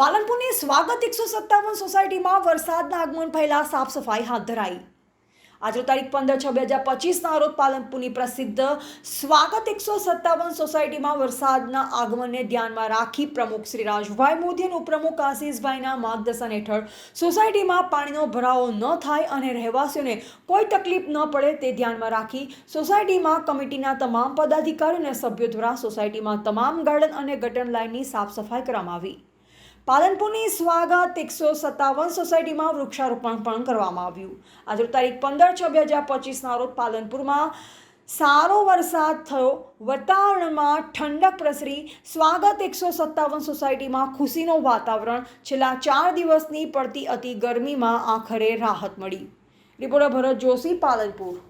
પાલનપુરની સ્વાગત એકસો સત્તાવન સોસાયટીમાં વરસાદના આગમન પહેલાં સાફ સફાઈ હાથ ધરાઈ. આજે તારીખ પંદર છ બે હજાર પચીસના રોજ પાલનપુરની પ્રસિદ્ધ સ્વાગત એકસો સત્તાવન સોસાયટીમાં વરસાદના આગમનને ધ્યાનમાં રાખી પ્રમુખ શ્રી રાજભાઈ મોદી અને ઉપપ્રમુખ આશીષભાઈના માર્ગદર્શન હેઠળ સોસાયટીમાં પાણીનો ભરાવો ન થાય અને રહેવાસીઓને કોઈ તકલીફ ન પડે તે ધ્યાનમાં રાખી સોસાયટીમાં કમિટીના તમામ પદાધિકારીઓ અને સભ્યો દ્વારા સોસાયટીમાં તમામ ગાર્ડન અને ગટર લાઇનની સાફ સફાઈ કરવામાં આવી. પાલનપુરની સ્વાગત એકસો સત્તાવન સોસાયટીમાં વૃક્ષારોપણ પણ કરવામાં આવ્યું. આજે તારીખ પંદર છ બે હજાર પચીસના રોજ પાલનપુરમાં સારો વરસાદ થયો. વાતાવરણમાં ઠંડક પ્રસરી. સ્વાગત એકસો સત્તાવન સોસાયટીમાં ખુશીનું વાતાવરણ. છેલ્લા ચાર દિવસની પડતી અતિ ગરમીમાં આખરે રાહત મળી. રિપોર્ટર ભરત જોશી, પાલનપુર.